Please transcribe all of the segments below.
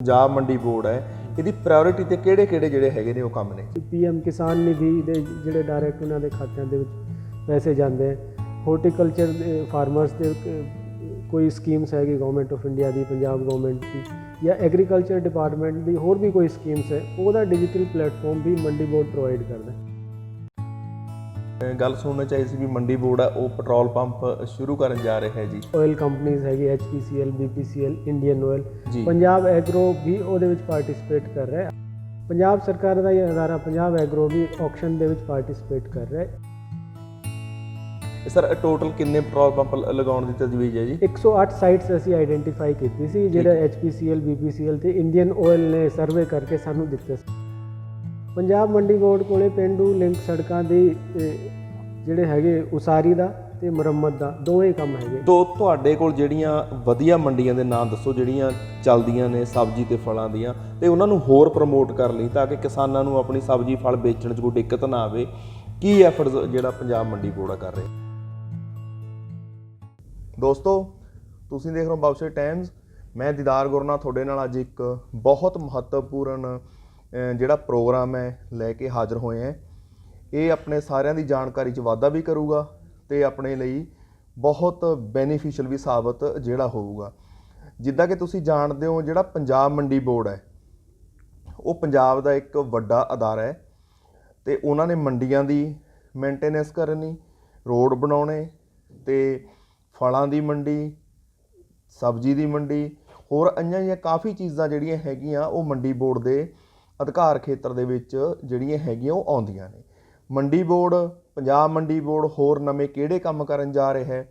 ਪੰਜਾਬ ਮੰਡੀ ਬੋਰਡ ਹੈ, ਇਹਦੀ ਪ੍ਰਾਇੋਰਟੀ ਤੇ ਕਿਹੜੇ ਕਿਹੜੇ ਜਿਹੜੇ ਹੈਗੇ ਨੇ ਉਹ ਕੰਮ ਨੇ? ਪੀਐਮ ਕਿਸਾਨ ਨਿਧੀ ਦੇ ਜਿਹੜੇ ਡਾਇਰੈਕਟ ਉਹਨਾਂ ਦੇ ਖਾਤਿਆਂ ਦੇ ਵਿੱਚ ਪੈਸੇ ਜਾਂਦੇ ਆ। ਹਾਰਟੀਕਲਚਰ ਦੇ ਫਾਰਮਰਸ ਦੇ, ਕੋਈ ਸਕੀਮਸ ਹੈਗੀ ਗਵਰਨਮੈਂਟ ਆਫ ਇੰਡੀਆ ਦੀ, ਪੰਜਾਬ ਗਵਰਨਮੈਂਟ ਦੀ ਜਾਂ ਐਗਰੀਕਲਚਰ ਡਿਪਾਰਟਮੈਂਟ ਦੀ ਹੋਰ ਵੀ ਕੋਈ ਸਕੀਮਸ ਹੈ, ਉਹਦਾ ਡਿਜੀਟਲ ਪਲੇਟਫਾਰਮ ਵੀ ਮੰਡੀ ਬੋਰਡ ਪ੍ਰੋਵਾਈਡ ਕਰਦਾ ਹੈ। ਗੱਲ ਸੁਣਨਾ ਚਾਹੀ ਸੀ ਵੀ ਮੰਡੀ ਬੋਰਡ ਹੈ ਉਹ ਪੈਟਰੋਲ ਪੰਪ ਸ਼ੁਰੂ ਕਰਨ ਜਾ ਰਿਹਾ ਹੈ ਜੀ। ਆਇਲ ਕੰਪਨੀਆਂ ਹੈਗੀ HPCL BPCL Indian oil Punjab agro ਵੀ ਉਹਦੇ ਵਿੱਚ ਪਾਰਟਿਸਿਪੇਟ ਕਰ ਰਿਹਾ ਹੈ। ਪੰਜਾਬ ਸਰਕਾਰ ਦਾ ਇਹ ਅਦਾਰਾ ਪੰਜਾਬ ਐਗਰੋ ਵੀ ਆਕਸ਼ਨ ਦੇ ਵਿੱਚ ਪਾਰਟਿਸਿਪੇਟ ਕਰ ਰਿਹਾ ਹੈ। ਸਰ ਟੋਟਲ ਕਿੰਨੇ ਪੈਟਰੋਲ ਪੰਪ ਲਗਾਉਣ ਦੀ ਤਜਵੀਜ਼ ਹੈ ਜੀ? 108 ਸਾਈਟਸ ਅਸੀਂ ਆਈਡੈਂਟੀਫਾਈ ਕੀਤੀ ਸੀ ਜਿਹੜਾ HPCL BPCL ਤੇ ਇੰਡੀਅਨ ਆਇਲ ਨੇ ਸਰਵੇ ਕਰਕੇ ਸਾਨੂੰ ਦਿੱਤੇ ਸੀ। ਪੰਜਾਬ ਮੰਡੀ ਬੋਰਡ ਕੋਲੇ ਪਿੰਡੂ ਲਿੰਕ ਸੜਕਾਂ ਦੀ ਜਿਹੜੇ ਹੈਗੇ ਉਸਾਰੀ ਦਾ ਤੇ ਮੁਰੰਮਤ ਦਾ ਦੋਵੇਂ ਕੰਮ ਹੈਗੇ। ਤੋ ਤੁਹਾਡੇ ਕੋਲ ਜਿਹੜੀਆਂ ਵਧੀਆ ਮੰਡੀਆਂ ਦੇ ਨਾਮ ਦੱਸੋ ਜਿਹੜੀਆਂ ਚੱਲਦੀਆਂ ਨੇ ਸਬਜ਼ੀ ਤੇ ਫਲਾਂ ਦੀਆਂ ਤੇ ਉਹਨਾਂ ਨੂੰ ਹੋਰ ਪ੍ਰਮੋਟ ਕਰ ਲਈ ਤਾਂ ਕਿ ਕਿਸਾਨਾਂ ਨੂੰ ਆਪਣੀ ਸਬਜ਼ੀ ਫਲ ਵੇਚਣ 'ਚ ਕੋਈ ਦਿੱਕਤ ਨਾ ਆਵੇ। ਕੀ ਐਫਰਟਸ ਜਿਹੜਾ ਪੰਜਾਬ ਮੰਡੀ ਬੋਰਡ ਕਰ ਰਿਹਾ? ਦੋਸਤੋ ਤੁਸੀਂ ਦੇਖ ਰਹੇ ਹੋ ਬਾਬਸੇ ਟਾਈਮਜ਼ ਮੈਂ ਦੀਦਾਰ ਗੁਰਨਾ ਤੁਹਾਡੇ ਨਾਲ ਅੱਜ ਇੱਕ ਬਹੁਤ ਮਹੱਤਵਪੂਰਨ ਜਿਹੜਾ ਪ੍ਰੋਗਰਾਮ ਹੈ, ਲੈ ਕੇ ਹਾਜ਼ਰ ਹੋਏ ਹੈ। ਇਹ ਆਪਣੇ ਸਾਰਿਆਂ ਦੀ ਜਾਣਕਾਰੀ 'ਚ ਵਾਧਾ ਵੀ ਕਰੂਗਾ ਤੇ ਆਪਣੇ ਲਈ ਬਹੁਤ ਬੈਨੀਫੀਸ਼ੀਅਲ ਵੀ ਸਾਬਤ ਜਿਹੜਾ ਹੋਊਗਾ। ਜਿੱਦਾਂ ਕਿ ਤੁਸੀਂ ਜਾਣਦੇ ਹੋ, ਜਿਹੜਾ ਪੰਜਾਬ ਮੰਡੀ ਬੋਰਡ ਹੈ, ਉਹ ਪੰਜਾਬ ਦਾ ਇੱਕ ਵੱਡਾ ਅਦਾਰਾ ਹੈ ਤੇ ਉਹਨਾਂ ਨੇ ਮੰਡੀਆਂ ਦੀ ਮੇਨਟੇਨੈਂਸ ਕਰਨੀ, ਰੋਡ ਬਣਾਉਣੇ ਤੇ ਫਲਾਂ ਦੀ ਮੰਡੀ, ਸਬਜ਼ੀ ਦੀ ਮੰਡੀ, ਹੋਰ ਅੰਨਾਂ ਦੀਆਂ ਕਾਫੀ ਚੀਜ਼ਾਂ ਜਿਹੜੀਆਂ ਹੈਗੀਆਂ ਉਹ ਮੰਡੀ ਬੋਰਡ ਦੇ ਅਧਿਕਾਰ ਖੇਤਰ ਦੇ ਵਿੱਚ ਜਿਹੜੀਆਂ ਹੈਗੀਆਂ ਉਹ ਆਉਂਦੀਆਂ ਨੇ। ਮੰਡੀ ਬੋਰਡ ਪੰਜਾਬ ਮੰਡੀ ਬੋਰਡ ਹੋਰ ਨਵੇਂ ਕਿਹੜੇ ਕੰਮ ਕਰਨ ਜਾ ਰਿਹਾ ਹੈ?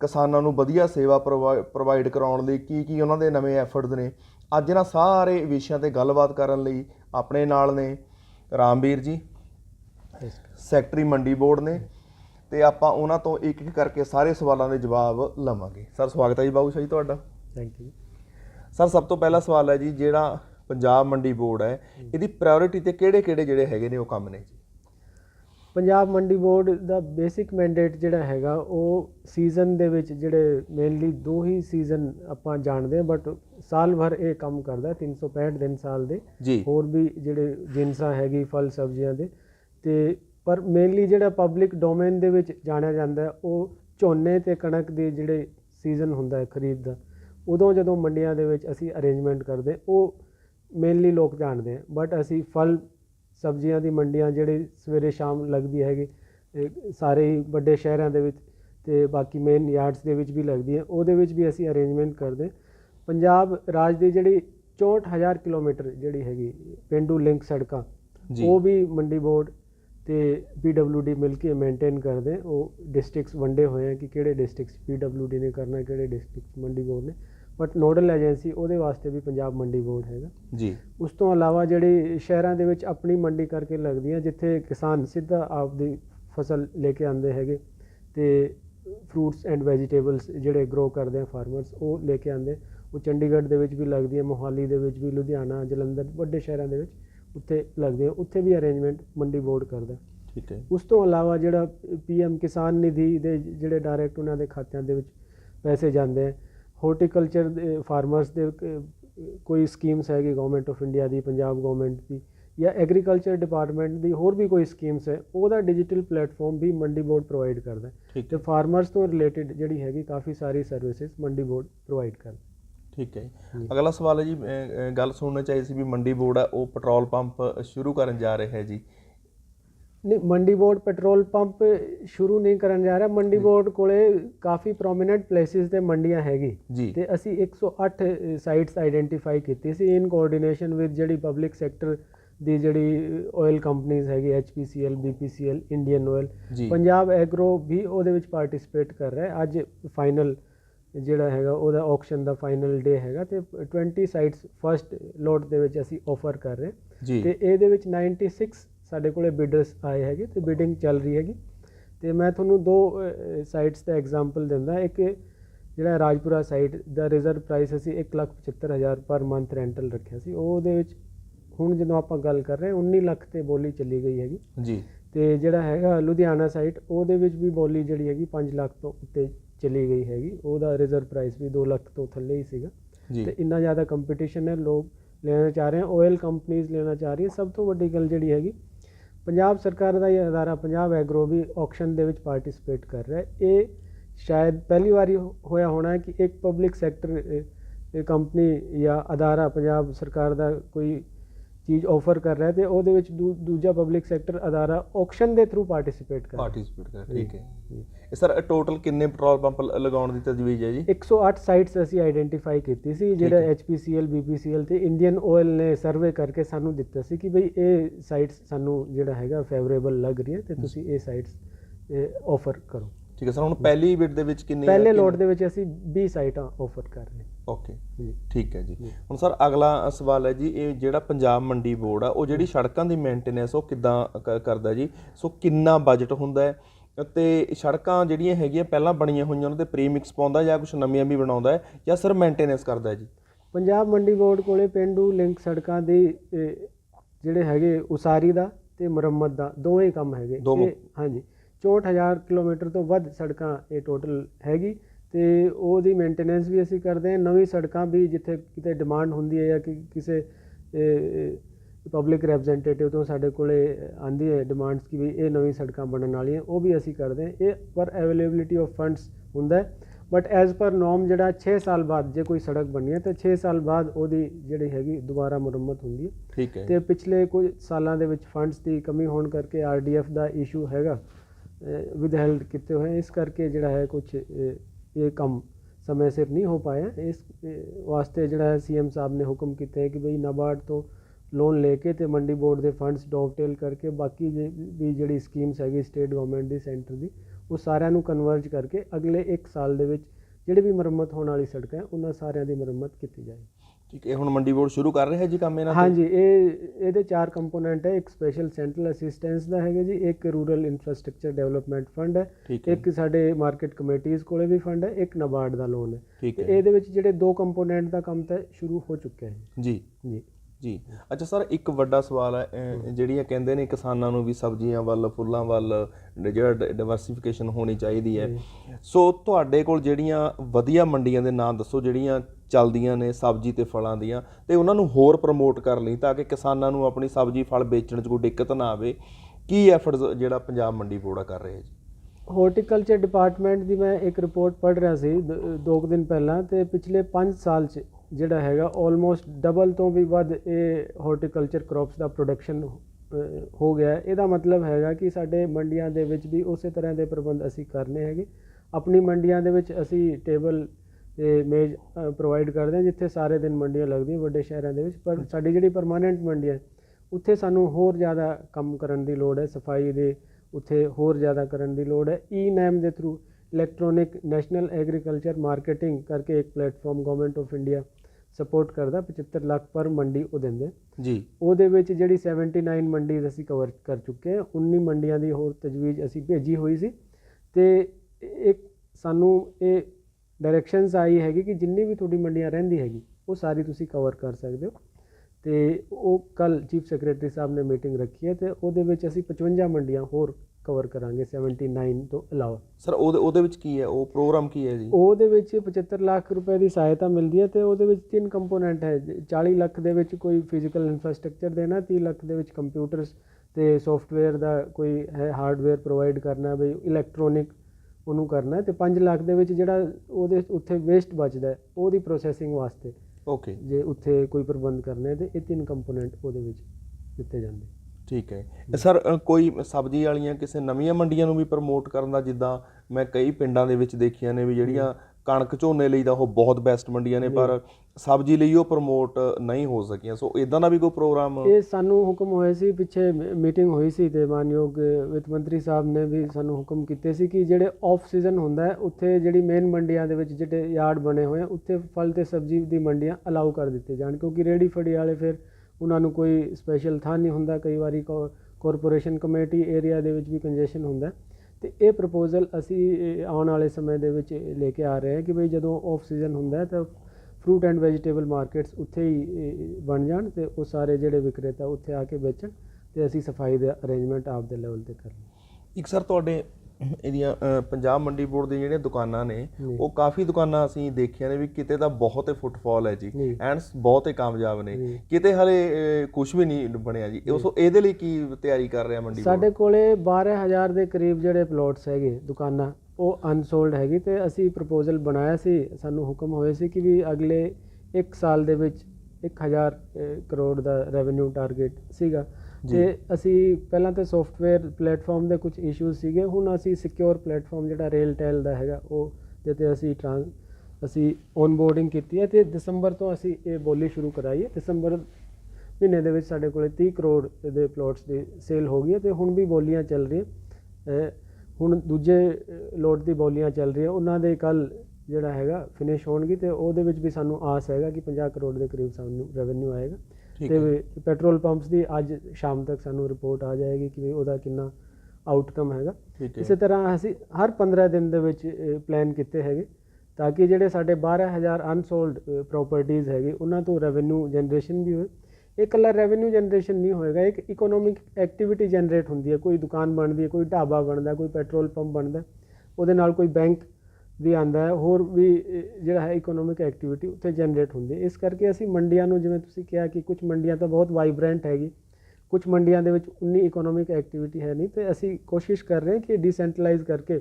ਕਿਸਾਨਾਂ ਨੂੰ ਵਧੀਆ ਸੇਵਾ ਪ੍ਰੋਵਾਈਡ ਕਰਾਉਣ ਲਈ ਕੀ ਕੀ ਉਹਨਾਂ ਦੇ ਨਵੇਂ ਐਫਰਟਸ ਨੇ? ਅੱਜ ਇਹਨਾਂ ਸਾਰੇ ਵਿਸ਼ਿਆਂ ਤੇ ਗੱਲਬਾਤ ਕਰਨ ਲਈ ਆਪਣੇ ਨਾਲ ਨੇ ਰਾਮਵੀਰ ਜੀ ਸੈਕਟਰੀ ਮੰਡੀ ਬੋਰਡ ਨੇ ਤੇ ਆਪਾਂ ਉਹਨਾਂ ਤੋਂ ਇੱਕ ਇੱਕ ਕਰਕੇ ਸਾਰੇ ਸਵਾਲਾਂ ਦੇ ਜਵਾਬ ਲਵਾਂਗੇ। ਸਰ ਸਵਾਗਤ ਹੈ ਜੀ ਬਾਬੂ ਸ਼ਾਹ ਜੀ ਤੁਹਾਡਾ। ਥੈਂਕ ਯੂ ਸਰ ਸਭ ਤੋਂ ਪਹਿਲਾ ਸਵਾਲ ਹੈ ਜੀ ਜਿਹੜਾ ਪੰਜਾਬ ਮੰਡੀ ਬੋਰਡ ਹੈ ਇਹਦੀ ਪ੍ਰਾਇੋਰਟੀ ਤੇ ਕਿਹੜੇ ਕਿਹੜੇ ਜਿਹੜੇ ਹੈਗੇ ਨੇ ਉਹ ਕੰਮ ਨੇ ਜੀ? ਪੰਜਾਬ ਮੰਡੀ ਬੋਰਡ ਦਾ ਬੇਸਿਕ ਮੈਂਡੇਟ ਜਿਹੜਾ ਹੈਗਾ ਉਹ ਸੀਜ਼ਨ ਦੇ ਵਿੱਚ ਜਿਹੜੇ ਮੇਨਲੀ ਦੋ ਹੀ ਸੀਜ਼ਨ ਆਪਾਂ ਜਾਣਦੇ ਹਾਂ ਬਟ ਸਾਲ ਭਰ ਇਹ ਕੰਮ ਕਰਦਾ 365 ਦਿਨ ਸਾਲ ਦੇ। ਹੋਰ ਵੀ ਜਿਹੜੇ ਜਿੰਸਾਂ ਹੈਗੀ ਫਲ ਸਬਜ਼ੀਆਂ ਦੇ। ਤੇ ਪਰ ਮੇਨਲੀ ਜਿਹੜਾ ਪਬਲਿਕ ਡੋਮੇਨ ਦੇ ਵਿੱਚ ਜਾਣਿਆ ਜਾਂਦਾ ਹੈ ਉਹ ਝੋਨੇ ਤੇ ਕਣਕ ਦੇ ਜਿਹੜੇ ਸੀਜ਼ਨ ਹੁੰਦਾ ਹੈ ਖਰੀਦ ਦਾ ਉਦੋਂ ਜਦੋਂ ਮੰਡੀਆਂ ਦੇ ਵਿੱਚ ਅਸੀਂ ਅਰੇਂਜਮੈਂਟ ਕਰਦੇ ਉਹ ਮੇਨਲੀ ਲੋਕ ਜਾਣਦੇ ਆ ਬਟ ਅਸੀਂ ਫਲ ਸਬਜ਼ੀਆਂ ਦੀ ਮੰਡੀਆਂ ਜਿਹੜੀ ਸਵੇਰੇ ਸ਼ਾਮ ਲੱਗਦੀ ਹੈਗੀ ਸਾਰੇ ਹੀ ਵੱਡੇ ਸ਼ਹਿਰਾਂ ਦੇ ਵਿੱਚ ਤੇ ਬਾਕੀ ਮੇਨ ਯਾਰਡਸ ਦੇ ਵਿੱਚ ਵੀ ਲੱਗਦੀ ਹੈ ਉਹਦੇ ਵਿੱਚ ਵੀ ਅਸੀਂ ਅਰੇਂਜਮੈਂਟ ਕਰਦੇ ਪੰਜਾਬ ਰਾਜ ਦੀ ਜਿਹੜੀ 64000 ਕਿਲੋਮੀਟਰ ਜਿਹੜੀ ਹੈਗੀ ਪਿੰਡੂ ਲਿੰਕ ਸੜਕਾਂ ਉਹ ਵੀ ਮੰਡੀ ਬੋਰਡ ਤੇ ਪੀਡਬਲਯੂਡੀ ਮਿਲ ਕੇ ਮੇਨਟੇਨ ਕਰਦੇ ਉਹ ਡਿਸਟ੍ਰਿਕਟਸ ਵੰਡੇ ਹੋਏ ਆ ਕਿ ਕਿਹੜੇ ਡਿਸਟ੍ਰਿਕਟਸ ਪੀਡਬਲਯੂਡੀ ਨੇ ਕਰਨਾ ਕਿਹੜੇ ਡਿਸਟ੍ਰਿਕਟਸ ਮੰਡੀ ਬੋਰਡ ਨੇ। ਬਟ ਨੋਡਲ ਏਜੰਸੀ ਉਹਦੇ ਵਾਸਤੇ ਵੀ ਪੰਜਾਬ ਮੰਡੀ ਬੋਰਡ ਹੈਗਾ। ਜੀ। ਉਸ ਤੋਂ ਇਲਾਵਾ ਜਿਹੜੇ ਸ਼ਹਿਰਾਂ ਦੇ ਵਿੱਚ ਆਪਣੀ ਮੰਡੀ ਕਰਕੇ ਲੱਗਦੀਆਂ ਜਿੱਥੇ ਕਿਸਾਨ ਸਿੱਧਾ ਆਪਦੀ ਫਸਲ ਲੈ ਕੇ ਆਉਂਦੇ ਹੈਗੇ ਤੇ ਫਰੂਟਸ ਐਂਡ ਵੈਜੀਟੇਬਲਸ ਜਿਹੜੇ ਗਰੋ ਕਰਦੇ ਆ ਫਾਰਮਰਸ ਉਹ ਲੈ ਕੇ ਆਉਂਦੇ। ਉਹ ਚੰਡੀਗੜ੍ਹ ਦੇ ਵਿੱਚ ਵੀ ਲੱਗਦੀ ਹੈ ਮੋਹਾਲੀ ਦੇ ਵਿੱਚ ਵੀ ਲੁਧਿਆਣਾ ਜਲੰਧਰ ਵੱਡੇ ਸ਼ਹਿਰਾਂ ਦੇ ਵਿੱਚ ਉੱਥੇ ਲੱਗਦੇ ਆ ਉੱਥੇ ਵੀ ਅਰੇਂਜਮੈਂਟ ਮੰਡੀ ਬੋਰਡ ਕਰਦਾ। ਠੀਕ ਹੈ। ਉਸ ਤੋਂ ਇਲਾਵਾ ਜਿਹੜਾ ਪੀਐਮ ਕਿਸਾਨ ਨਿਧੀ ਦੇ ਜਿਹੜੇ ਡਾਇਰੈਕਟ ਉਹਨਾਂ ਦੇ ਖਾਤਿਆਂ ਦੇ ਵਿੱਚ ਪੈਸੇ ਜਾਂਦੇ ਆ। ਹਾਰਟੀਕਲਚਰ ਦੇ ਫਾਰਮਰਸ ਦੇ ਕੋਈ ਸਕੀਮਸ ਹੈਗੀ ਗਵਰਨਮੈਂਟ ਆਫ ਇੰਡੀਆ ਦੀ ਪੰਜਾਬ ਗਵਰਨਮੈਂਟ ਦੀ ਜਾਂ ਐਗਰੀਕਲਚਰ ਡਿਪਾਰਟਮੈਂਟ ਦੀ ਹੋਰ ਵੀ ਕੋਈ ਸਕੀਮਸ ਹੈ ਉਹਦਾ ਡਿਜੀਟਲ ਪਲੇਟਫਾਰਮ ਵੀ ਮੰਡੀ ਬੋਰਡ ਪ੍ਰੋਵਾਈਡ ਕਰਦਾ ਤੇ ਫਾਰਮਰਸ ਤੋਂ ਰਿਲੇਟਡ ਜਿਹੜੀ ਹੈਗੀ ਕਾਫੀ ਸਾਰੀ ਸਰਵਿਸਿਜ਼ ਮੰਡੀ ਬੋਰਡ ਪ੍ਰੋਵਾਈਡ ਕਰਦਾ ਠੀਕ ਹੈ। ਅਗਲਾ ਸਵਾਲ ਹੈ ਜੀ ਗੱਲ ਸੁਣਨਾ ਚਾਹੀ ਸੀ ਵੀ ਮੰਡੀ ਬੋਰਡ ਹੈ ਉਹ ਪੈਟਰੋਲ ਪੰਪ ਸ਼ੁਰੂ ਕਰਨ ਜਾ ਰਿਹਾ ਹੈ ਜੀ। ਨਹੀਂ ਮੰਡੀ ਬੋਰਡ ਪੈਟਰੋਲ ਪੰਪ ਸ਼ੁਰੂ ਨਹੀਂ ਕਰਨ ਜਾ ਰਿਹਾ। ਮੰਡੀ ਬੋਰਡ ਕੋਲੇ ਕਾਫੀ ਪ੍ਰੋਮਿਨੈਂਟ ਪਲੇਸਿਸ ਤੇ ਮੰਡੀਆਂ ਹੈਗੀ ਤੇ ਅਸੀਂ 108 ਸਾਈਟਸ ਆਈਡੈਂਟੀਫਾਈ ਕੀਤੀ ਸੀ। ਇਨ ਕੋਆਰਡੀਨੇਸ਼ਨ ਵਿਦ ਜਿਹੜੀ ਪਬਲਿਕ ਸੈਕਟਰ ਦੀ ਜਿਹੜੀ ਆਇਲ ਕੰਪਨੀਆਂ ਹੈਗੀ HPCL BPCL Indian oil Punjab agro ਵੀ ਉਹਦੇ ਵਿੱਚ ਪਾਰਟਿਸਿਪੇਟ ਕਰ ਰਿਹਾ। ਹੈ ਅੱਜ ਫਾਈਨਲ ਜਿਹੜਾ ਹੈਗਾ ਉਹਦਾ ਆਕਸ਼ਨ ਦਾ ਫਾਈਨਲ ਡੇ ਹੈਗਾ ਤੇ 20 ਸਾਈਟਸ ਫਰਸਟ ਲੋਟ ਦੇ ਵਿੱਚ ਅਸੀਂ ਆਫਰ ਕਰ ਰਹੇ। ਤੇ ਇਹਦੇ ਵਿੱਚ 96 ਸਾਡੇ ਕੋਲੇ ਬਿਡਰਸ ਆਏ ਹੈਗੇ ਤੇ ਬਿਡਿੰਗ ਚੱਲ ਰਹੀ ਹੈਗੀ। ਤੇ ਮੈਂ ਤੁਹਾਨੂੰ ਦੋ ਸਾਈਟਸ ਦਾ ਐਗਜ਼ਾਮਪਲ ਦਿੰਦਾ। ਇੱਕ ਜਿਹੜਾ ਰਾਜਪੁਰਾ ਸਾਈਟ ਦਾ ਰਿਜ਼ਰਵ ਪ੍ਰਾਈਸ ਅਸੀਂ 175000 ਪਰ ਮੰਥ ਰੈਂਟਲ ਰੱਖਿਆ ਸੀ। ਉਹ ਉਹਦੇ ਵਿੱਚ ਹੁਣ ਜਦੋਂ ਆਪਾਂ ਗੱਲ ਕਰ ਰਹੇ ਹਾਂ 19 ਲੱਖ ਤੇ ਬੋਲੀ ਚੱਲੀ ਗਈ ਹੈਗੀ। ਜੀ। ਤੇ ਜਿਹੜਾ ਹੈਗਾ ਲੁਧਿਆਣਾ ਸਾਈਟ ਉਹਦੇ ਵਿੱਚ ਵੀ ਬੋਲੀ ਜਿਹੜੀ ਹੈਗੀ 5 ਲੱਖ ਤੋਂ ਉੱਤੇ ਚਲੀ ਗਈ ਹੈਗੀ। ਉਹਦਾ ਰਿਜ਼ਰਵ ਪ੍ਰਾਈਸ ਵੀ 2 ਲੱਖ ਤੋਂ ਥੱਲੇ ਹੀ ਸੀਗਾ। ਤੇ ਇੰਨਾ ਜ਼ਿਆਦਾ ਕੰਪੀਟੀਸ਼ਨ ਹੈ ਲੋਕ ਲੈਣਾ ਚਾਹ ਰਹੇ ਆਇਲ ਕੰਪਨੀਆਂ ਲੈਣਾ ਚਾਹ ਰਹੀਆਂ। ਸਭ ਤੋਂ ਵੱਡੀ ਗੱਲ ਜਿਹੜੀ ਹੈਗੀ ਪੰਜਾਬ ਸਰਕਾਰ ਦਾ ਇਹ ਅਦਾਰਾ ਪੰਜਾਬ ਐਗਰੋ ਵੀ ਆਕਸ਼ਨ ਦੇ ਵਿੱਚ ਪਾਰਟਿਸਿਪੇਟ ਕਰ ਰਿਹਾ ਹੈ। ਇਹ ਸ਼ਾਇਦ ਪਹਿਲੀ ਵਾਰੀ ਹੋਇਆ ਹੋਣਾ ਹੈ ਕਿ ਇੱਕ ਪਬਲਿਕ ਸੈਕਟਰ ਕੰਪਨੀ ਜਾਂ ਅਦਾਰਾ ਪੰਜਾਬ ਸਰਕਾਰ ਦਾ ਕੋਈ ਚੀਜ਼ ਆਫਰ ਕਰ ਰਿਹਾ ਤੇ ਉਹਦੇ ਵਿੱਚ ਦੂਜਾ ਪਬਲਿਕ ਸੈਕਟਰ ਅਦਾਰਾ ਆਕਸ਼ਨ ਦੇ ਥਰੂ ਪਾਰਟਿਸਿਪੇਟ ਕਰ ਰਿਹਾ ਪਾਰਟਿਸਿਪੇਟ ਕਰ ਠੀਕ ਹੈ। ਇਹ ਸਰ ਟੋਟਲ ਕਿੰਨੇ ਪੈਟਰੋਲ ਪੰਪ ਲਗਾਉਣ ਦੀ ਤਜਵੀਜ਼ ਹੈ ਜੀ? 108 ਸਾਈਟਸ ਅਸੀਂ ਆਈਡੈਂਟੀਫਾਈ ਕੀਤੀ ਸੀ ਜਿਹੜਾ। HPCL BPCL ਤੇ ਇੰਡੀਅਨ ਆਇਲ ਨੇ ਸਰਵੇ ਕਰਕੇ ਸਾਨੂੰ ਦਿੱਤਾ ਸੀ ਕਿ ਬਈ ਇਹ ਸਾਈਟਸ ਸਾਨੂੰ ਜਿਹੜਾ ਹੈਗਾ ਫੇਵਰੇਬਲ ਲੱਗ ਰਹੀ ਹੈ। ਤੇ ਤੁਸੀਂ ਇਹ ਸਾਈਟਸ ਆਫਰ ਕਰੋ। ਠੀਕ ਹੈ ਸਰ ਹੁਣ ਪਹਿਲੀ ਬਿਡ ਦੇ ਵਿੱਚ ਕਿੰਨੇ ਪਹਿਲੇ ਲੋਟ ਦੇ ਵਿੱਚ ਅਸੀਂ 20 ਸਾਈਟਾਂ ਆਫਰ ਕਰ ਰਹੇ ਓਕੇ ਠੀਕ ਹੈ ਜੀ। ਹੁਣ ਸਰ ਅਗਲਾ ਸਵਾਲ ਹੈ ਜੀ ਇਹ ਜਿਹੜਾ ਪੰਜਾਬ ਮੰਡੀ ਬੋਰਡ ਆ ਉਹ ਜਿਹੜੀ ਸੜਕਾਂ ਦੀ ਮੇਨਟੇਨੈਂਸ ਉਹ ਕਿੱਦਾਂ ਕਰਦਾ ਜੀ? ਸੋ ਕਿੰਨਾ ਬਜਟ ਹੁੰਦਾ ਹੈ? ਤੇ ਸੜਕਾਂ ਜਿਹੜੀਆਂ ਹੈਗੀਆਂ ਪਹਿਲਾਂ ਬਣੀਆਂ ਹੋਈਆਂ ਉਹਨਾਂ ਤੇ ਪ੍ਰੀਮਿਕਸ ਪਾਉਂਦਾ ਜਾਂ ਕੁਝ ਨਵੀਆਂ ਵੀ ਬਣਾਉਂਦਾ ਹੈ ਜਾਂ ਸਰ ਮੇਨਟੇਨੈਂਸ ਕਰਦਾ ਹੈ ਜੀ? ਪੰਜਾਬ ਮੰਡੀ ਬੋਰਡ ਕੋਲੇ ਪਿੰਡੂ ਲਿੰਕ ਸੜਕਾਂ ਦੀ ਜਿਹੜੇ ਹੈਗੇ ਉਸਾਰੀ ਦਾ ਤੇ ਮੁਰੰਮਤ ਦਾ ਦੋਵੇਂ ਕੰਮ ਹੈਗੇ। ਇਹ- ਹਾਂਜੀ 64000 ਕਿਲੋਮੀਟਰ ਤੋਂ ਵੱਧ ਸੜਕਾਂ ਇਹ ਟੋਟਲ ਹੈਗੀ ਤੇ ਉਹਦੀ ਮੇਨਟੇਨੈਂਸ ਵੀ ਅਸੀਂ ਕਰਦੇ ਹਾਂ। ਨਵੀਂ ਸੜਕਾਂ ਵੀ ਜਿੱਥੇ ਕਿਤੇ ਡਿਮਾਂਡ ਹੁੰਦੀ ਹੈ ਜਾਂ ਕਿ ਕਿਸੇ ਪਬਲਿਕ ਰਿਪਰੈਜ਼ੈਂਟੇਟਿਵ ਤੋਂ ਸਾਡੇ ਕੋਲੇ ਆਂਦੀ ਹੈ ਡਿਮਾਂਡਸ ਕਿ ਵੀ ਇਹ ਨਵੀਂ ਸੜਕਾਂ ਬਣਨ ਵਾਲੀਆਂ ਉਹ ਵੀ ਅਸੀਂ ਕਰਦੇ ਹਾਂ। ਇਹ ਪਰ ਅਵੇਲੇਬਿਲਿਟੀ ਆਫ ਫੰਡਸ ਹੁੰਦਾ ਹੈ। ਬਟ ਐਜ਼ ਪਰ ਨੋਰਮ ਜਿਹੜਾ 6 ਸਾਲ ਬਾਅਦ ਜੇ ਕੋਈ ਸੜਕ ਬਣੀ ਹੈ ਤਾਂ 6 ਸਾਲ ਬਾਅਦ ਉਹਦੀ ਜਿਹੜੀ ਹੈਗੀ ਦੁਬਾਰਾ ਮੁਰੰਮਤ ਹੁੰਦੀ ਹੈ। ਠੀਕ ਹੈ। ਤੇ ਪਿਛਲੇ ਕੁਝ ਸਾਲਾਂ ਦੇ ਵਿੱਚ ਫੰਡਸ ਦੀ ਕਮੀ ਹੋਣ ਕਰਕੇ ਆਰਡੀਐਫ ਦਾ ਇਸ਼ੂ ਹੈਗਾ ਵਿਦਹੈਲਡ ਕੀਤੇ ਹੋਏ। ਇਸ ਕਰਕੇ ਜਿਹੜਾ ਹੈ ਕੁਝ ਇਹ ਕੰਮ ਸਮੇਂ ਸਿਰ ਨਹੀਂ ਹੋ ਪਾਇਆ। ਇਸ ਵਾਸਤੇ ਜਿਹੜਾ ਹੈ ਸੀਐਮ ਸਾਹਿਬ ਨੇ ਹੁਕਮ ਕੀਤਾ ਹੈ ਕਿ ਭਈ ਨਾਬਾਰਡ ਤੋਂ ਲੋਨ ਲੈ ਕੇ ਤੇ ਮੰਡੀ ਬੋਰਡ ਦੇ ਫੰਡਸ ਡੋਵਟੇਲ ਕਰਕੇ ਬਾਕੀ ਵੀ ਜਿਹੜੀ ਸਕੀਮਸ ਹੈਗੀ ਸਟੇਟ ਗਵਰਨਮੈਂਟ ਦੀ ਸੈਂਟਰ ਦੀ ਉਹ ਸਾਰਿਆਂ ਨੂੰ ਕਨਵਰਜ ਕਰਕੇ ਅਗਲੇ 1 ਸਾਲ ਦੇ ਵਿੱਚ ਜਿਹੜੇ ਵੀ ਮੁਰੰਮਤ ਹੋਣ ਵਾਲੀ ਸੜਕਾਂ ਹੈ ਉਹਨਾਂ ਸਾਰਿਆਂ ਦੀ ਮੁਰੰਮਤ ਕੀਤੀ ਜਾਏ। ਠੀਕ ਹੈ ਹੁਣ ਮੰਡੀ ਬੋਰਡ ਸ਼ੁਰੂ ਕਰ ਰਿਹਾ ਹੈ ਜੀ ਕੰਮ ਇਹਨਾਂ ਤੇ? ਹਾਂਜੀ ਇਹ ਇਹਦੇ ਚਾਰ ਕੰਪੋਨੈਂਟ ਹੈ ਇੱਕ ਸਪੈਸ਼ਲ ਸੈਂਟਰਲ ਅਸਿਸਟੈਂਸ ਦਾ ਹੈਗਾ ਜੀ ਇੱਕ ਰੂਰਲ ਇਨਫਰਾਸਟ੍ਰਕਚਰ ਡਿਵੈਲਪਮੈਂਟ ਫੰਡ ਹੈ ਇੱਕ ਸਾਡੇ ਮਾਰਕੀਟ ਕਮੇਟੀਆਂ ਕੋਲੇ ਵੀ ਫੰਡ ਹੈ ਇੱਕ ਨਬਾਰਡ ਦਾ ਲੋਨ ਹੈ। ਤੇ ਹੈ। ਇਹਦੇ ਵਿੱਚ ਜਿਹੜੇ ਦੋ ਕੰਪੋਨੈਂਟ ਦਾ ਕੰਮ ਤਾਂ ਸ਼ੁਰੂ ਹੋ ਚੁੱਕਿਆ ਹੈ। ਜੀ। ਜੀ। ਜੀ। ਅੱਛਾ ਸਰ ਇੱਕ ਵੱਡਾ ਸਵਾਲ ਹੈ ਜਿਹੜੀਆਂ ਕਹਿੰਦੇ ਨੇ ਕਿਸਾਨਾਂ ਨੂੰ ਵੀ ਸਬਜ਼ੀਆਂ ਵੱਲ ਫੁੱਲਾਂ ਵੱਲ ਜਿਹੜਾ ਡਿਵਰਸਿਫਿਕੇਸ਼ਨ ਹੋਣੀ ਚਾਹੀਦੀ ਹੈ। ਸੋ ਤੁਹਾਡੇ ਕੋਲ ਜਿਹੜੀਆਂ ਵਧੀਆ ਮੰਡੀਆਂ ਦੇ ਨਾਂ ਦੱਸੋ ਜਿਹੜੀਆਂ ਚੱਲਦੀਆਂ ਨੇ ਸਬਜ਼ੀ ਤੇ ਫਲਾਂ ਦੀਆਂ ਤੇ ਉਹਨਾਂ ਨੂੰ ਹੋਰ ਪ੍ਰਮੋਟ ਕਰ ਲਈ ਤਾਂ ਕਿ ਕਿਸਾਨਾਂ ਨੂੰ ਆਪਣੀ ਸਬਜ਼ੀ ਫਲ ਵੇਚਣ 'ਚ ਕੋਈ ਦਿੱਕਤ ਨਾ ਆਵੇ। ਕੀ ਐਫਰਟਸ ਜਿਹੜਾ ਪੰਜਾਬ ਮੰਡੀ ਬੋਰਡ ਆ ਕਰ ਰਿਹਾ ਹੈ ਜੀ? ਹਾਰਟੀਕਲਚਰ ਡਿਪਾਰਟਮੈਂਟ ਦੀ ਮੈਂ ਇੱਕ ਰਿਪੋਰਟ ਪੜ੍ਹ ਰਿਹਾ ਸੀ ਦ- ਦੋ ਕੁ ਦਿਨ ਪਹਿਲਾਂ ਤੇ ਪਿਛਲੇ 5 ਸਾਲ 'ਚ ਜਿਹੜਾ ਹੈਗਾ ਆਲਮੋਸਟ ਡਬਲ ਤੋਂ ਵੀ ਵੱਧ ਇਹ ਹਾਰਟੀਕਲਚਰ ਕ੍ਰੌਪਸ ਦਾ ਪ੍ਰੋਡਕਸ਼ਨ ਹੋ ਗਿਆ ਇਹਦਾ ਮਤਲਬ ਹੈਗਾ ਕਿ ਸਾਡੇ ਮੰਡੀਆਂ ਦੇ ਵਿੱਚ ਵੀ ਉਸੇ ਤਰ੍ਹਾਂ ਦੇ ਪ੍ਰਬੰਧ ਅਸੀਂ ਕਰਨੇ ਹੈਗੇ। ਆਪਣੀ ਮੰਡੀਆਂ ਦੇ ਵਿੱਚ ਅਸੀਂ ਟੇਬਲ ਤੇ ਮੇਜ਼ ਪ੍ਰੋਵਾਈਡ ਕਰਦੇ ਹਾਂ ਜਿੱਥੇ ਸਾਰੇ ਦਿਨ ਮੰਡੀਆਂ ਲੱਗਦੀਆਂ ਵੱਡੇ ਸ਼ਹਿਰਾਂ ਦੇ ਵਿੱਚ। ਪਰ ਸਾਡੀ ਜਿਹੜੀ ਪਰਮਾਨੈਂਟ ਮੰਡੀ ਹੈ, ਉੱਥੇ ਸਾਨੂੰ ਹੋਰ ਜ਼ਿਆਦਾ ਕੰਮ ਕਰਨ ਦੀ ਲੋੜ ਹੈ। ਸਫ਼ਾਈ ਦੇ ਉੱਥੇ ਹੋਰ ਜ਼ਿਆਦਾ ਕਰਨ ਦੀ ਲੋੜ ਹੈ। ਈ ਨੈਮ ਦੇ through electronic national agriculture marketing ਕਰਕੇ ਇੱਕ platform government of India support ਕਰਦਾ 75 ਲੱਖ ਪਰ ਮੰਡੀ ਉਹ ਦਿੰਦੇ। ਜੀ। ਉਹਦੇ ਵਿੱਚ ਜਿਹੜੀ 79 ਮੰਡੀਜ਼ ਅਸੀਂ ਕਵਰ ਕਰ ਚੁੱਕੇ ਹਾਂ 19 ਮੰਡੀਆਂ ਦੀ ਹੋਰ ਤਜਵੀਜ਼ ਅਸੀਂ ਭੇਜੀ ਹੋਈ ਸੀ। ਤੇ ਇੱਕ ਸਾਨੂੰ ਇਹ ਡਾਇਰੈਕਸ਼ਨਸ ਆਈ ਹੈਗੀ ਕਿ ਜਿੰਨੀ ਵੀ ਤੁਹਾਡੀ ਮੰਡੀਆਂ ਰਹਿੰਦੀ ਹੈਗੀ ਉਹ ਸਾਰੀ ਤੁਸੀਂ ਕਵਰ ਕਰ ਸਕਦੇ ਹੋ। ਤੇ ਉਹ ਕੱਲ ਚੀਫ ਸੈਕਟਰੀ ਸਾਹਿਬ ਨੇ ਮੀਟਿੰਗ ਰੱਖੀ ਹੈ ਤੇ ਉਹਦੇ ਵਿੱਚ ਅਸੀਂ 55 ਮੰਡੀਆਂ ਹੋਰ ਕਵਰ ਕਰਾਂਗੇ 79 ਤੋਂ ਇਲਾਵਾ। ਸਰ ਉਹਦੇ ਉਹਦੇ ਵਿੱਚ ਕੀ ਹੈ? ਉਹ ਪ੍ਰੋਗਰਾਮ ਕੀ ਹੈ ਜੀ? ਉਹਦੇ ਵਿੱਚ 75 ਲੱਖ ਰੁਪਏ ਦੀ ਸਹਾਇਤਾ ਮਿਲਦੀ ਹੈ ਤੇ ਉਹਦੇ ਵਿੱਚ ਤਿੰਨ ਕੰਪੋਨੈਂਟ ਹੈ। 40 ਲੱਖ ਦੇ ਵਿੱਚ ਕੋਈ ਫਿਜ਼ੀਕਲ ਇਨਫਰਾਸਟ੍ਰਕਚਰ ਦੇਣਾ 30 ਲੱਖ ਦੇ ਵਿੱਚ ਕੰਪਿਊਟਰਸ ਤੇ ਸੌਫਟਵੇਅਰ ਦਾ ਕੋਈ ਹੈ ਹਾਰਡਵੇਅਰ ਪ੍ਰੋਵਾਈਡ ਕਰਨਾ ਬਈ ਇਲੈਕਟ੍ਰੋਨਿਕ ਉਹਨੂੰ ਕਰਨਾ ਹੈ ਤੇ 5 ਲੱਖ ਦੇ ਵਿੱਚ ਜਿਹੜਾ ਉਹਦੇ ਉੱਥੇ ਵੇਸਟ ਬਚਦਾ ਉਹਦੀ ਪ੍ਰੋਸੈਸਿੰਗ ਵਾਸਤੇ ਓਕੇ ਜੇ ਉੱਥੇ ਕੋਈ ਪ੍ਰਬੰਧ ਕਰਨਾ ਹੈ ਤੇ ਇਹ ਤਿੰਨ ਕੰਪੋਨੈਂਟ ਉਹਦੇ ਵਿੱਚ ਦਿੱਤੇ ਜਾਂਦੇ। ਠੀਕ ਹੈ। ਸਰ ਕੋਈ ਸਬਜ਼ੀ ਵਾਲੀਆਂ ਕਿਸੇ ਨਵੀਆਂ ਮੰਡੀਆਂ ਨੂੰ ਵੀ ਪ੍ਰਮੋਟ ਕਰਨ ਦਾ ਜਿੱਦਾਂ ਮੈਂ ਕਈ ਪਿੰਡਾਂ ਦੇ ਵਿੱਚ ਦੇਖੀਆਂ ਨੇ ਵੀ ਜਿਹੜੀਆਂ ਕਣਕ ਝੋਨੇ ਲਈ ਤਾਂ ਉਹ ਬਹੁਤ ਬੈਸਟ ਮੰਡੀਆਂ ਨੇ ਪਰ ਸਬਜ਼ੀ ਲਈ ਉਹ ਪ੍ਰਮੋਟ ਨਹੀਂ ਹੋ ਸਕੀਆਂ। ਸੋ ਇਦਾਂ ਦਾ ਵੀ ਕੋਈ ਪ੍ਰੋਗਰਾਮ ਇਹ ਸਾਨੂੰ ਹੁਕਮ ਹੋਏ ਸੀ ਪਿੱਛੇ ਮੀਟਿੰਗ ਹੋਈ ਸੀ ਤੇ ਮਾਨਯੋਗ ਵਿੱਤ ਮੰਤਰੀ ਸਾਹਿਬ ਨੇ ਵੀ ਸਾਨੂੰ ਹੁਕਮ ਕੀਤੇ ਸੀ ਕਿ ਜਿਹੜੇ ਆਫ ਸੀਜ਼ਨ ਹੁੰਦਾ ਹੈ ਉੱਥੇ ਜਿਹੜੀ ਮੇਨ ਮੰਡੀਆਂ ਦੇ ਵਿੱਚ ਜਿਹੜੇ ਯਾਰਡ ਬਣੇ ਹੋਏ ਆ ਉੱਥੇ ਫਲ ਤੇ ਸਬਜ਼ੀ ਦੀ ਮੰਡੀਆਂ ਅਲਾਉ ਕਰ ਦਿੱਤੇ ਜਾਣ ਕਿਉਂਕਿ ਰੇੜੀ ਫੜੀ ਵਾਲੇ ਫਿਰ ਉਹਨਾਂ ਨੂੰ ਕੋਈ ਸਪੈਸ਼ਲ ਥਾਂ ਨਹੀਂ ਹੁੰਦਾ, ਕਈ ਵਾਰੀ ਕਾਰਪੋਰੇਸ਼ਨ ਕਮੇਟੀ ਏਰੀਆ ਦੇ ਵਿੱਚ ਵੀ ਕੰਜੈਸ਼ਨ ਹੁੰਦਾ ਹੈ। ਤੇ ਇਹ ਪ੍ਰਪੋਜ਼ਲ ਅਸੀਂ ਆਉਣ ਵਾਲੇ ਸਮੇਂ ਦੇ ਵਿੱਚ ਲੈ ਕੇ ਆ ਰਹੇ ਹਾਂ ਕਿ ਭਈ ਜਦੋਂ ਆਫ ਸੀਜ਼ਨ ਹੁੰਦਾ ਤਾਂ ਫਰੂਟ ਐਂਡ ਵੈਜੀਟੇਬਲ ਮਾਰਕੀਟਸ ਉੱਥੇ ਹੀ ਬਣ ਜਾਣ ਤੇ ਉਹ ਸਾਰੇ ਜਿਹੜੇ ਵਿਕਰੇਤਾ ਉੱਥੇ ਆ ਕੇ ਵੇਚਣ ਤੇ ਅਸੀਂ ਸਫ਼ਾਈ ਦਾ ਅਰੇਂਜਮੈਂਟ ਆਪ ਦੇ ਲੈਵਲ ਤੇ ਕਰ ਲਈਏ ਇੱਕ ਸਰ ਤੁਹਾਡੇ ਇਹਦੀਆਂ ਪੰਜਾਬ ਮੰਡੀ ਬੋਰਡ ਦੀਆਂ ਜਿਹੜੀਆਂ ਦੁਕਾਨਾਂ ਨੇ। ਉਹ ਕਾਫੀ ਦੁਕਾਨਾਂ ਅਸੀਂ ਦੇਖੀਆਂ ਨੇ ਵੀ ਕਿਤੇ ਤਾਂ ਬਹੁਤ ਹੀ ਫੁੱਟਫਾਲ ਹੈ ਜੀ ਜੀ। ਐਂਡ ਬਹੁਤ ਹੀ ਕਾਮਯਾਬ ਨੇ। ਕਿਤੇ ਹਲੇ ਕੁਝ ਵੀ ਨਹੀਂ ਬਣਿਆ ਜੀ ਉਸ ਇਹਦੇ ਲਈ ਕੀ ਤਿਆਰੀ ਕਰ ਰਿਹਾ ਮੰਡੀ ਸਾਡੇ ਕੋਲੇ 12000 ਦੇ ਕਰੀਬ ਜਿਹੜੇ ਪਲੋਟਸ ਹੈਗੇ ਦੁਕਾਨਾਂ ਉਹ ਅਨਸੋਲਡ ਹੈਗੀ ਤੇ ਅਸੀਂ ਪ੍ਰਪੋਜ਼ਲ ਬਣਾਇਆ ਸੀ ਸਾਨੂੰ ਹੁਕਮ ਹੋਏ ਸੀ ਕਿ ਵੀ ਅਗਲੇ 1 ਸਾਲ ਦੇ ਵਿੱਚ 1000 ਅਹ, ਕਰੋੜ ਦਾ ਰੈਵਨਿਊ ਟਾਰਗੇਟ ਸੀਗਾ ਤੇ ਅਸੀਂ ਪਹਿਲਾਂ ਤਾਂ ਸੌਫਟਵੇਅਰ ਪਲੇਟਫਾਰਮ ਦੇ ਕੁਝ ਇਸ਼ੂਜ਼ ਸੀਗੇ ਹੁਣ ਅਸੀਂ ਸਿਕਿਉਰ ਪਲੇਟਫਾਰਮ ਜਿਹੜਾ ਰੇਲ ਟੈਲ ਦਾ ਹੈਗਾ ਉਹ ਤੇ ਤੇ ਅਸੀਂ ਟ੍ਰਾਂਸ ਅਸੀਂ ਔਨਬੋਰਡਿੰਗ ਕੀਤੀ ਹੈ ਤੇ ਦਸੰਬਰ ਤੋਂ ਅਸੀਂ ਇਹ ਬੋਲੀ ਸ਼ੁਰੂ ਕਰਾਈ ਹੈ। ਦਸੰਬਰ ਮਹੀਨੇ ਦੇ ਵਿੱਚ ਸਾਡੇ ਕੋਲੇ 30 ਕਰੋੜ ਦੇ ਪਲੋਟਸ ਦੀ ਸੇਲ ਹੋ ਗਈ ਹੈ ਤੇ ਹੁਣ ਵੀ ਬੋਲੀਆਂ ਚੱਲ ਰਹੀਆਂ। ਹੁਣ ਦੂਜੇ ਲੋਟ ਦੀ ਬੋਲੀਆਂ ਚੱਲ ਰਹੀਆਂ। ਉਹਨਾਂ ਦੇ ਕੱਲ ਜਿਹੜਾ ਹੈਗਾ ਫਿਨਿਸ਼ ਹੋਣਗੀ ਤੇ ਉਹਦੇ ਵਿੱਚ ਵੀ ਸਾਨੂੰ ਆਸ ਹੈਗਾ ਕਿ 50 ਕਰੋੜ ਦੇ ਕਰੀਬ ਸਾਨੂੰ ਰੈਵਨਿਊ ਆਏਗਾ। ਤੇ ਪੈਟਰੋਲ ਪੰਪਸ ਦੀ ਅੱਜ ਸ਼ਾਮ ਤੱਕ ਸਾਨੂੰ ਰਿਪੋਰਟ ਆ ਜਾਏਗੀ ਕਿ ਉਹਦਾ ਕਿੰਨਾ ਆਊਟਕਮ ਹੈਗਾ। ਇਸੇ ਤਰ੍ਹਾਂ ਅਸੀਂ ਹਰ 15 ਦਿਨ ਦੇ ਵਿੱਚ ਪਲਾਨ ਕੀਤੇ ਹੈਗੇ ਤਾਂ ਕਿ ਜਿਹੜੇ ਸਾਡੇ 12000 ਅਨਸੋਲਡ ਪ੍ਰਾਪਰਟੀਆਂ ਹੈਗੇ ਉਹਨਾਂ ਤੋਂ ਰੈਵਨਿਊ ਜਨਰੇਸ਼ਨ ਵੀ ਹੋਏ। ਇਹ ਇਕੱਲਾ ਰੈਵਨਿਊ ਜਨਰੇਸ਼ਨ ਨਹੀਂ ਹੋਏਗਾ ਇੱਕ ਇਕਨੋਮਿਕ ਐਕਟੀਵਿਟੀ ਜਨਰੇਟ ਹੁੰਦੀ ਹੈ। ਕੋਈ ਦੁਕਾਨ ਬਣਦੀ ਹੈ ਕੋਈ ਢਾਬਾ ਬਣਦਾ ਕੋਈ ਪੈਟਰੋਲ ਪੰਪ ਬਣਦਾ ਉਹਦੇ ਨਾਲ ਕੋਈ ਬੈਂਕ ਵੀ ਆਂਦਾ ਹੈ, ਹੋਰ ਵੀ ਜਿਹੜਾ ਹੈ ਇਕਨੋਮਿਕ ਐਕਟੀਵਿਟੀ ਉੱਥੇ ਜਨਰੇਟ ਹੁੰਦੀ ਹੈ। ਇਸ ਕਰਕੇ ਅਸੀਂ ਮੰਡੀਆਂ ਨੂੰ ਜਿਵੇਂ ਤੁਸੀਂ ਕਿਹਾ ਕਿ ਕੁਝ ਮੰਡੀਆਂ ਤਾਂ ਬਹੁਤ ਵਾਈਬ੍ਰੈਂਟ ਹੈਗੀ ਕੁਝ ਮੰਡੀਆਂ ਦੇ ਵਿੱਚ ਉਨੀ ਇਕਨੋਮਿਕ ਐਕਟੀਵਿਟੀ ਹੈ ਨਹੀਂ, ਤੇ ਅਸੀਂ ਕੋਸ਼ਿਸ਼ ਕਰ ਰਹੇ ਹਾਂ ਕਿ ਡਿਸੈਂਟਰਲਾਈਜ਼ ਕਰਕੇ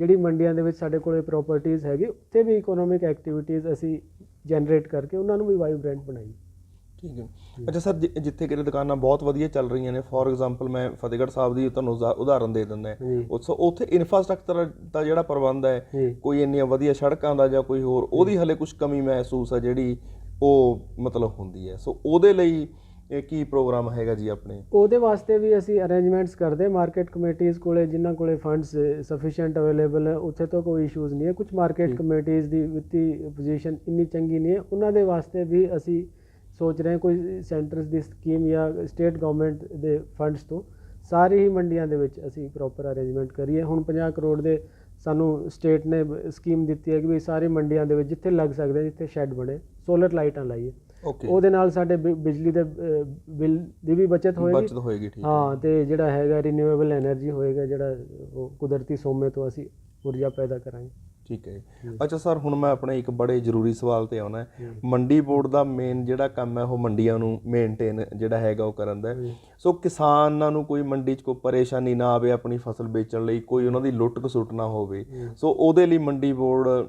ਜਿਹੜੀ ਮੰਡੀਆਂ ਦੇ ਵਿੱਚ ਸਾਡੇ ਕੋਲੇ ਪ੍ਰਾਪਰਟੀਆਂ ਹੈਗੀ, ਉੱਥੇ ਵੀ ਇਕਨੋਮਿਕ ਐਕਟੀਵਿਟੀਜ਼ ਅਸੀਂ ਜਨਰੇਟ ਕਰਕੇ ਉਹਨਾਂ ਨੂੰ ਵੀ ਵਾਈਬ੍ਰੈਂਟ ਬਣਾਈਏ। ਠੀਕ ਹੈ। ਅੱਛਾ ਸਰ ਜਿ- ਜਿੱਥੇ ਕਿਤੇ ਦੁਕਾਨਾਂ ਬਹੁਤ ਵਧੀਆ ਚੱਲ ਰਹੀਆਂ ਨੇ ਫੋਰ ਐਗਜ਼ਾਮਪਲ ਮੈਂ ਫਤਿਹਗੜ੍ਹ ਸਾਹਿਬ ਦੀ ਤੁਹਾਨੂੰ ਉਜ਼ਾ- ਉਦਾਹਰਨ ਦੇ ਦਿੰਦਾ ਜੀ। ਉਸ ਉੱਥੇ ਇਨਫਰਾਸਟ੍ਰਕਚਰ ਦਾ ਜਿਹੜਾ ਪ੍ਰਬੰਧ ਹੈ ਜੀ। ਕੋਈ ਇੰਨੀਆਂ ਵਧੀਆ ਸੜਕਾਂ ਦਾ ਜਾਂ ਕੋਈ ਹੋਰ ਉਹਦੀ ਹਲੇ ਕੁਝ ਕਮੀ ਮਹਿਸੂਸ ਹੈ ਜਿਹੜੀ ਉਹ ਮਤਲਬ ਹੁੰਦੀ ਹੈ। ਸੋ ਉਹਦੇ ਲਈ ਇਹ ਕੀ ਪ੍ਰੋਗਰਾਮ ਹੈਗਾ ਜੀ ਆਪਣੇ? ਉਹਦੇ ਵਾਸਤੇ ਵੀ ਅਸੀਂ ਅਰੇਂਜਮੈਂਟਸ ਕਰਦੇ ਮਾਰਕੀਟ ਕਮੇਟੀਆਂ ਕੋਲੇ ਜਿਨ੍ਹਾਂ ਕੋਲੇ ਫੰਡਸ ਸਫੀਸ਼ੀਐਂਟ ਅਵੇਲੇਬਲ ਹੈ ਉੱਥੇ ਤੋਂ ਕੋਈ ਇਸ਼ੂਜ਼ ਨਹੀਂ ਹੈ। ਕੁਝ ਮਾਰਕੀਟ ਕਮੇਟੀਆਂ ਦੀ ਵਿੱਤੀ ਪੋਜੀਸ਼ਨ ਇੰਨੀ ਚੰਗੀ ਨਹੀਂ ਹੈ। ਉਹਨਾਂ ਦੇ ਵਾਸਤੇ ਵੀ ਅਸੀਂ ਸੋਚ ਰਹੇ ਕੋਈ ਸੈਂਟਰ ਦੀ ਸਕੀਮ ਜਾਂ ਸਟੇਟ ਗਵਰਨਮੈਂਟ ਦੇ ਫੰਡਸ ਤੋਂ ਸਾਰੀ ਹੀ ਮੰਡੀਆਂ ਦੇ ਵਿੱਚ ਅਸੀਂ ਪ੍ਰੋਪਰ ਅਰੇਂਜਮੈਂਟ ਕਰੀਏ। ਹੁਣ 50 ਕਰੋੜ ਦੇ ਸਾਨੂੰ ਸਟੇਟ ਨੇ ਸਕੀਮ ਦਿੱਤੀ ਹੈ ਕਿ ਵੀ ਸਾਰੇ ਮੰਡੀਆਂ ਦੇ ਵਿੱਚ ਜਿੱਥੇ ਲੱਗ ਸਕਦੇ ਜਿੱਥੇ ਸ਼ੈੱਡ ਬਣੇ ਸੋਲਰ ਲਾਈਟਾਂ ਲਾਈਏ। ਉਹਦੇ ਨਾਲ ਸਾਡੇ ਬਿਜਲੀ ਦੇ ਬਿੱਲ ਦੀ ਵੀ ਬਚਤ ਹੋਏਗੀ। ਬਚਤ ਹੋਏਗੀ ਠੀਕ ਹਾਂ। ਤੇ ਜਿਹੜਾ ਹੈਗਾ ਰੀਨਿਊਏਬਲ એનર્ਜੀ ਹੋਏਗਾ ਜਿਹੜਾ ਉਹ ਕੁਦਰਤੀ ਸੋਮੇ ਤੋਂ ਅਸੀਂ ਊਰਜਾ ਪੈਦਾ ਕਰਾਂਗੇ। ਠੀਕ ਹੈ। ਅੱਛਾ ਸਰ ਹੁਣ ਮੈਂ ਆਪਣੇ ਇੱਕ ਬੜੇ ਜ਼ਰੂਰੀ ਸਵਾਲ ਤੇ ਆਉਣਾ ਮੰਡੀ ਬੋਰਡ ਦਾ ਮੇਨ ਜਿਹੜਾ ਕੰਮ ਹੈ ਉਹ ਮੰਡੀਆਂ ਨੂੰ ਮੇਨਟੇਨ ਜਿਹੜਾ ਹੈਗਾ ਉਹ ਕਰਨ ਦਾ। ਸੋ ਕਿਸਾਨਾਂ ਨੂੰ ਕੋਈ ਮੰਡੀ 'ਚ ਕੋਈ ਪਰੇਸ਼ਾਨੀ ਨਾ ਆਵੇ ਆਪਣੀ ਫਸਲ ਵੇਚਣ ਲਈ ਕੋਈ ਉਹਨਾਂ ਦੀ ਲੁੱਟ ਖਸੁੱਟ ਨਾ ਹੋਵੇ ਸੋ ਉਹਦੇ ਲਈ ਮੰਡੀ ਬੋਰਡ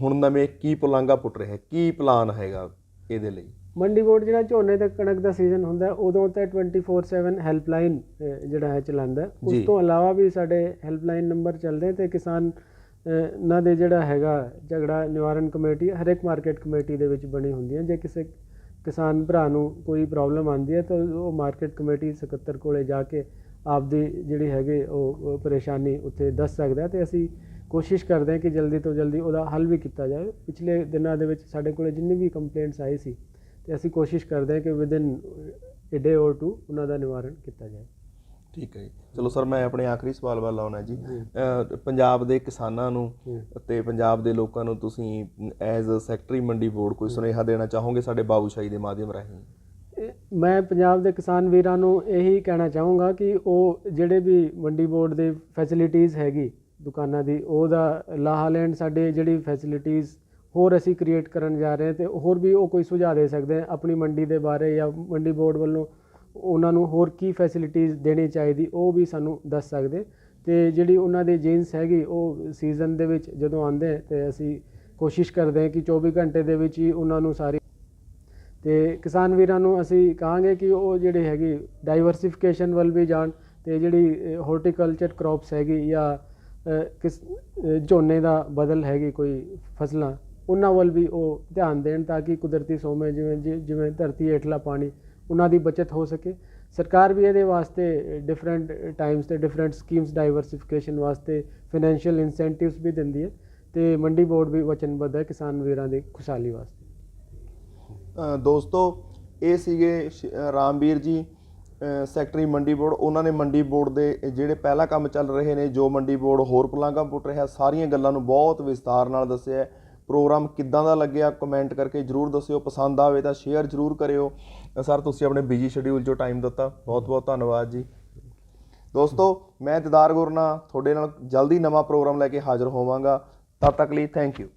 ਹੁਣ ਨਵੇਂ ਕੀ ਪੁਲਾਂਗਾ ਪੁੱਟ ਰਿਹਾ ਹੈ ਕੀ ਪਲਾਨ ਹੈਗਾ ਇਹਦੇ ਲਈ ਮੰਡੀ ਬੋਰਡ ਜਿਹੜਾ ਝੋਨੇ ਤੇ ਕਣਕ ਦਾ ਸੀਜ਼ਨ ਹੁੰਦਾ ਉਦੋਂ ਤਾਂ 24/7 ਹੈਲਪਲਾਈਨ ਜਿਹੜਾ ਹੈ ਚਲਾਉਂਦਾ। ਉਸ। ਤੋਂ ਇਲਾਵਾ ਵੀ ਸਾਡੇ ਹੈਲਪਲਾਈਨ ਨੰਬਰ ਚੱਲਦੇ ਤੇ ਕਿਸਾਨ ਅਹ, ਦੇ ਜਿਹੜਾ ਹੈਗਾ ਝਗੜਾ ਨਿਵਾਰਨ ਕਮੇਟੀ ਹਰ ਇੱਕ ਮਾਰਕੀਟ ਕਮੇਟੀ ਦੇ ਵਿੱਚ ਬਣੀ ਹੁੰਦੀ ਹੈ। ਜੇ ਕਿਸੇ ਕਿਸਾਨ ਭਰਾ ਨੂੰ ਕੋਈ ਪ੍ਰੋਬਲਮ ਆਉਂਦੀ ਹੈ ਤਾਂ ਉਹ ਮਾਰਕੀਟ ਕਮੇਟੀ ਸਕੱਤਰ ਕੋਲੇ ਜਾ ਕੇ ਆਪਦੀ ਜਿਹੜੀ ਹੈਗੇ ਉਹ ਪਰੇਸ਼ਾਨੀ ਉੱਥੇ ਦੱਸ ਸਕਦਾ ਹੈ ਤੇ ਅਸੀਂ ਕੋਸ਼ਿਸ਼ ਕਰਦੇ ਹਾਂ ਕਿ ਜਲਦੀ ਤੋਂ ਜਲਦੀ ਉਹਦਾ ਹੱਲ ਵੀ ਕੀਤਾ ਜਾਵੇ। ਪਿਛਲੇ ਦਿਨਾਂ ਦੇ ਵਿੱਚ ਸਾਡੇ ਕੋਲੇ ਜਿੰਨੀ ਵੀ ਕੰਪਲੇਂਟਸ ਆਈ ਸੀ ਤੇ ਅਸੀਂ ਕੋਸ਼ਿਸ਼ ਕਰਦੇ ਹਾਂ ਕਿ within a day or two ਉਹਨਾਂ ਦਾ ਨਿਵਾਰਨ ਕੀਤਾ ਜਾਏ। ਠੀਕ ਹੈ ਜੀ। ਚਲੋ ਸਰ ਮੈਂ ਆਪਣੇ ਆਖਰੀ ਸਵਾਲ ਵੱਲ ਆਉਣਾ ਜੀ। ਪੰਜਾਬ ਦੇ ਕਿਸਾਨਾਂ ਨੂੰ ਅਤੇ ਪੰਜਾਬ ਦੇ ਲੋਕਾਂ ਨੂੰ ਤੁਸੀਂ as a secretary Mandi board ਕੋਈ ਸੁਨੇਹਾ ਦੇਣਾ ਚਾਹੋਗੇ ਸਾਡੇ ਬਾਬੂਸ਼ਾਹੀ ਦੇ ਮਾਧਿਅਮ ਰਾਹੀਂ? ਮੈਂ ਪੰਜਾਬ ਦੇ ਕਿਸਾਨ ਵੀਰਾਂ ਨੂੰ ਇਹੀ ਕਹਿਣਾ ਚਾਹੂੰਗਾ ਕਿ ਉਹ ਜਿਹੜੇ ਵੀ ਮੰਡੀ ਬੋਰਡ ਦੇ ਫੈਸਿਲਿਟੀਆਂ ਹੈਗੀ ਦੁਕਾਨਾਂ ਦੀ ਉਹਦਾ ਲਾਹਾ ਲੈਣ ਸਾਡੇ ਜਿਹੜੀ ਫੈਸਿਲਿਟੀਆਂ ਹੋਰ ਅਸੀਂ ਕ੍ਰੀਏਟ ਕਰਨ ਜਾ ਰਹੇ ਹਾਂ ਤੇ ਹੋਰ ਵੀ ਉਹ ਕੋਈ ਸੁਝਾਅ ਦੇ ਸਕਦੇ ਆ ਆਪਣੀ ਮੰਡੀ ਦੇ ਬਾਰੇ ਜਾਂ ਮੰਡੀ ਬੋਰਡ ਵੱਲੋਂ ਉਹਨਾਂ ਨੂੰ ਹੋਰ ਕੀ ਫੈਸਿਲਿਟੀਜ਼ ਦੇਣੀ ਚਾਹੀਦੀ ਉਹ ਵੀ ਸਾਨੂੰ ਦੱਸ ਸਕਦੇ। ਤੇ ਜਿਹੜੀ ਉਹਨਾਂ ਦੇ ਜੀਨਸ ਹੈਗੀ ਉਹ ਸੀਜ਼ਨ ਦੇ ਵਿੱਚ ਜਦੋਂ ਆਉਂਦੇ ਤੇ ਅਸੀਂ ਕੋਸ਼ਿਸ਼ ਕਰਦੇ ਹਾਂ ਕਿ 24 ਘੰਟੇ ਦੇ ਵਿੱਚ ਹੀ ਉਹਨਾਂ ਨੂੰ ਸਾਰੀ ਤੇ ਕਿਸਾਨ ਵੀਰਾਂ ਨੂੰ ਅਸੀਂ ਕਹਾਂਗੇ ਕਿ ਉਹ ਜਿਹੜੇ ਹੈਗੀ ਡਾਈਵਰਸਿਫਿਕੇਸ਼ਨ ਵੱਲ ਵੀ ਜਾਣ ਤੇ ਜਿਹੜੀ ਹਾਰਟੀਕਲਚਰ ਕ੍ਰੌਪਸ ਹੈਗੀ ਜਾਂ ਅ, ਕਿਸ ਝੋਨੇ ਦਾ ਬਦਲ ਹੈਗੀ ਕੋਈ ਫਸਲਾਂ ਉਹਨਾਂ ਵੱਲ ਵੀ ਉਹ ਧਿਆਨ ਦੇਣ ਤਾਂ ਕਿ ਕੁਦਰਤੀ ਸੋਮੇ ਜਿਵੇਂ ਜਿ- ਜਿਵੇਂ ਧਰਤੀ ਹੇਠਲਾ ਪਾਣੀ ਉਹਨਾਂ ਦੀ ਬਚਤ ਹੋ ਸਕੇ। ਸਰਕਾਰ ਵੀ ਇਹਦੇ ਵਾਸਤੇ ਡਿਫਰੈਂਟ ਟਾਈਮਸ ਤੇ ਡਿਫਰੈਂਟ ਸਕੀਮਸ ਡਾਈਵਰਸਿਫਿਕੇਸ਼ਨ ਵਾਸਤੇ ਫਾਈਨੈਂਸ਼ੀਅਲ ਇਨਸੈਂਟਿਵਸ ਵੀ ਦਿੰਦੀ ਹੈ ਤੇ ਮੰਡੀ ਬੋਰਡ ਵੀ ਵਚਨਬੱਧ ਹੈ ਕਿਸਾਨ ਵੀਰਾਂ ਦੀ ਖੁਸ਼ਹਾਲੀ ਵਾਸਤੇ। ਦੋਸਤੋ, ਇਹ ਸੀਗੇ ਰਾਮਵੀਰ ਜੀ ਸੈਕਟਰੀ ਮੰਡੀ ਬੋਰਡ। ਉਹਨਾਂ ਨੇ ਮੰਡੀ ਬੋਰਡ ਦੇ ਜਿਹੜੇ ਪਹਿਲਾ ਕੰਮ ਚੱਲ ਰਹੇ ਨੇ, ਜੋ ਮੰਡੀ ਬੋਰਡ ਹੋਰ ਪੁਲਾਂਘਾਂ ਪੁੱਟ ਰਿਹਾ, ਸਾਰੀਆਂ ਗੱਲਾਂ ਨੂੰ ਬਹੁਤ ਵਿਸਤਾਰ ਨਾਲ ਦੱਸਿਆ ਪ੍ਰੋਗਰਾਮ ਕਿੱਦਾਂ ਦਾ ਲੱਗਿਆ ਕਮੈਂਟ ਕਰਕੇ ਜਰੂਰ ਦੱਸਿਓ। ਪਸੰਦ ਆਵੇ ਤਾਂ ਸ਼ੇਅਰ ਜਰੂਰ ਕਰਿਓ। ਸਰ, ਤੁਸੀਂ ਆਪਣੇ ਬਿਜ਼ੀ ਸ਼ਡਿਊਲ 'ਚੋਂ ਟਾਈਮ ਦਿੱਤਾ। ਬਹੁਤ ਬਹੁਤ ਧੰਨਵਾਦ ਜੀ। ਦੋਸਤੋ, ਮੈਂ ਦਿਦਾਰ ਗੁਰਨਾ, ਤੁਹਾਡੇ ਨਾਲ ਜਲਦੀ ਨਵਾਂ ਪ੍ਰੋਗਰਾਮ ਲੈ ਕੇ ਹਾਜ਼ਰ ਹੋਵਾਂਗਾ। ਤਦ ਤੱਕ ਲਈ ਥੈਂਕ ਯੂ